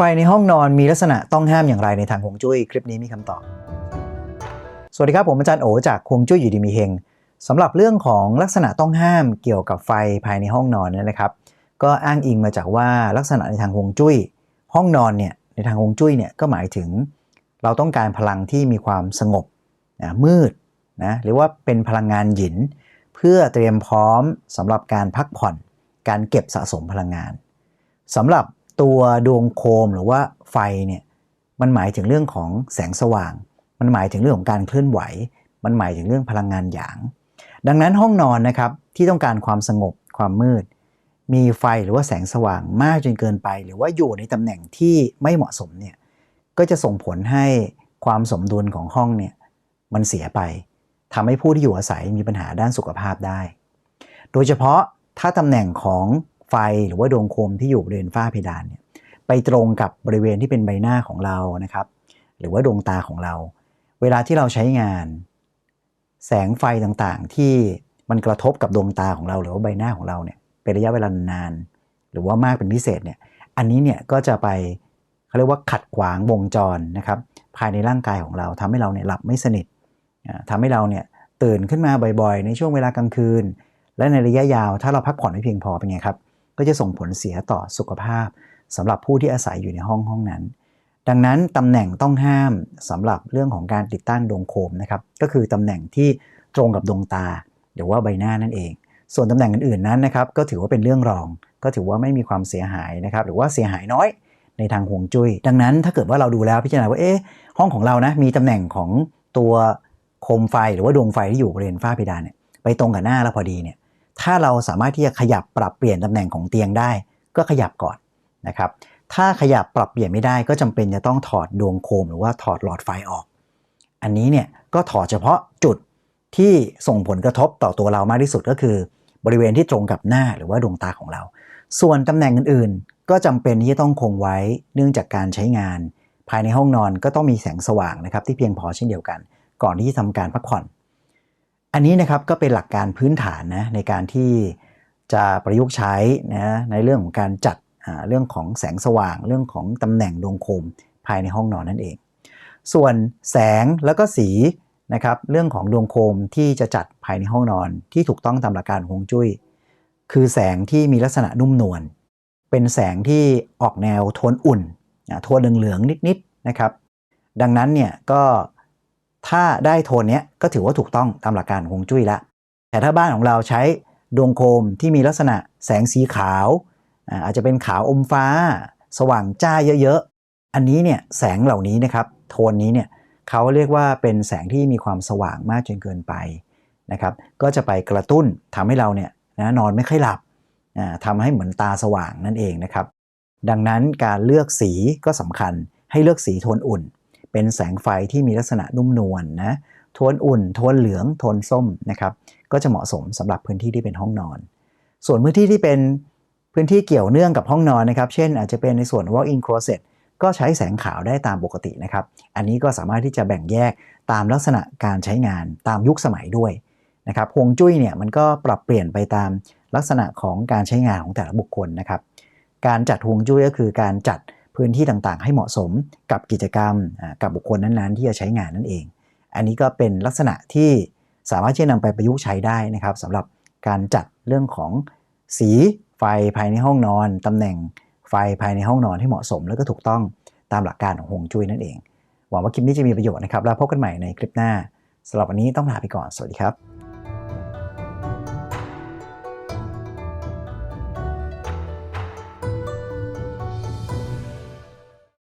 ไฟในห้องนอนมีลักษณะต้องห้ามอย่างไรในทางฮวงจุ้ยคลิปนี้มีคำตอบ สวัสดีครับผมอาจารย์โอจากฮวงจุ้ยอยู่ดีมีเฮงสำหรับเรื่องของลักษณะต้องห้ามเกี่ยวกับไฟภายในห้องนอนนยนะครับ ก็อ้างอิงมาจากว่าลักษณะในทางฮวงจุ้ย ห้องนอนเนี่ยในทางฮวงจุ้ยเนี่ยก็หมายถึง เราต้องการพลังที่มีความสงบนะมืดนะหรือว่าเป็นพลังงานหยิน เพื่อเตรียมพร้อมสำหรับการพักผ่อน การเก็บสะสมพลังงานสำหรับ ตัวดวงโคมหรือว่าไฟเนี่ยมันหมายถึงเรื่องของแสงสว่าง มันหมายถึงเรื่องของการเคลื่อนไหว มันหมายถึงเรื่องพลังงานหยาง ดังนั้นห้องนอนนะครับที่ต้องการความสงบความมืด มีไฟหรือว่าแสงสว่างมากจนเกินไป หรือว่าอยู่ในตำแหน่งที่ไม่เหมาะสมเนี่ยก็จะส่งผลให้ความสมดุลของห้องเนี่ยมันเสียไปทำให้ผู้ที่อยู่อาศัยมีปัญหาด้านสุขภาพได้ โดยเฉพาะถ้าตำแหน่งของ ไฟหรือว่าดวงโคมที่อยู่บริเวณฝ้าเพดานเนี่ยไปตรงกับบริเวณที่เป็นใบหน้าของเรานะครับ หรือว่าดวงตาของเรา เวลาที่เราใช้งาน แสงไฟต่างๆ ที่มันกระทบกับดวงตาของเรา หรือว่าใบหน้าของเราเนี่ยเป็นระยะเวลานาน หรือว่ามากเป็นพิเศษเนี่ยอันนี้เนี่ยก็จะไปเขาเรียกว่าขัดขวางวงจรนะครับภายในร่างกายของเราทำให้เราเนี่ยหลับไม่สนิทอ่าทำให้เราเนี่ยตื่นขึ้นมาบ่อยๆ ในช่วงเวลากลางคืน และในระยะยาวถ้าเราพักผ่อนไม่เพียงพอเป็นไงครับ ก็จะส่งผลเสียต่อสุขภาพสำหรับผู้ที่อาศัยอยู่ในห้องห้องนั้น ดังนั้นตำแหน่งต้องห้ามสำหรับเรื่องของการติดตั้งดวงโคมนะครับก็คือตำแหน่งที่ตรงกับดวงตา หรือว่าใบหน้านั่นเอง ส่วนตำแหน่งอื่นๆนั้นนะครับก็ถือว่าเป็นเรื่องรอง ก็ถือว่าไม่มีความเสียหายนะครับหรือว่าเสียหายน้อยในทางห่วงจุย้ย ดังนั้นถ้าเกิดว่าเราดูแล้วพิจารณาว่าเอ๊ะห้องของเรานะมีตำแหน่งของตัวโคมไฟหรือว่าดวงไฟที่อยู่บริเวณฝ้าเพดานเนี่ยไปตรงกับหน้าแล้วพอดีเนี่ย ถ้าเราสามารถที่จะขยับปรับเปลี่ยนตำแหน่งของเตียงได้ ก็ขยับก่อนนะครับ ถ้าขยับปรับเปลี่ยนไม่ได้ก็จำเป็นจะต้องถอดดวงโคมหรือว่าถอดหลอดไฟออก อันนี้เนี่ยก็ถอดเฉพาะจุดที่ส่งผลกระทบต่อตัวเรามากที่สุดก็คือ บริเวณที่ตรงกับหน้าหรือว่าดวงตาของเรา ส่วนตำแหน่งอื่นๆ ก็จำเป็นที่จะต้องคงไว้เนื่องจากการใช้งาน ภายในห้องนอนก็ต้องมีแสงสว่างนะครับที่เพียงพอเช่นเดียวกัน ก่อนที่จะทำการพักผ่อน อันนี้นะครับก็เป็นหลักการพื้นฐานนะในการที่จะประยุกต์ใช้นะในเรื่องของการจัดเรื่องของแสงสว่าง เรื่องของตำแหน่งดวงโคมภายในห้องนอนนั่นเอง ส่วนแสงแล้วก็สีนะครับเรื่องของดวงโคมที่จะจัดภายในห้องนอนที่ถูกต้องตามหลักการฮวงจุ้ย คือแสงที่มีลักษณะนุ่มนวลเป็นแสงที่ออกแนวโทนอุ่นโทนเหลืองๆนิดๆนะครับ ดังนั้นเนี่ยก็ ถ้าได้โทนนี้ก็ถือว่าถูกต้องตามหลักการฮวงจุ้ยละ แต่ถ้าบ้านของเราใช้ดวงโคมที่มีลักษณะแสงสีขาว อาจจะเป็นขาวอมฟ้า สว่างจ้าเยอะๆ อันนี้เนี่ยแสงเหล่านี้นะครับโทนนี้เนี่ยเขาเรียกว่าเป็นแสงที่มีความสว่างมากจนเกินไปนะครับ ก็จะไปกระตุ้นทำให้เราเนี่ยนะนอนไม่ค่อยหลับอ่าทำให้เหมือนตาสว่างนั่นเองนะครับ ดังนั้นการเลือกสีก็สำคัญให้เลือกสีโทนอุ่น เป็นแสงไฟที่มีลักษณะนุ่มนวลนะโทนอุ่นโทนเหลืองโทนส้มนะครับก็จะเหมาะสมสำหรับพื้นที่ที่เป็นห้องนอน ส่วนพื้นที่ที่เป็นพื้นที่เกี่ยวเนื่องกับห้องนอนนะครับเช่นอาจจะเป็นในส่วน walk-in closet ก็ใช้แสงขาวได้ตามปกตินะครับ อันนี้ก็สามารถที่จะแบ่งแยกตามลักษณะการใช้งานตามยุคสมัยด้วยนะครับฮวงจุ้ยเนี่ยมันก็ปรับเปลี่ยนไปตามลักษณะของการใช้งานของแต่ละบุคคลนะครับ การจัดฮวงจุ้ยก็คือการจัด พื้นที่ต่างๆ ให้เหมาะสมกับกิจกรรมกับบุคคลนั้นๆ ที่จะใช้งานนั่นเอง อันนี้ก็เป็นลักษณะที่สามารถที่จะนำไปประยุกต์ใช้ได้นะครับสำหรับการจัดเรื่องของสีไฟภายในห้องนอนตำแหน่งไฟภายในห้องนอนให้เหมาะสม แล้วก็ถูกต้องตามหลักการของฮวงจุ้ยนั่นเอง หวังว่าคลิปนี้จะมีประโยชน์นะครับ แล้วพบกันใหม่ในคลิปหน้าสำหรับวันนี้ต้องลาไปก่อน สวัสดีครับ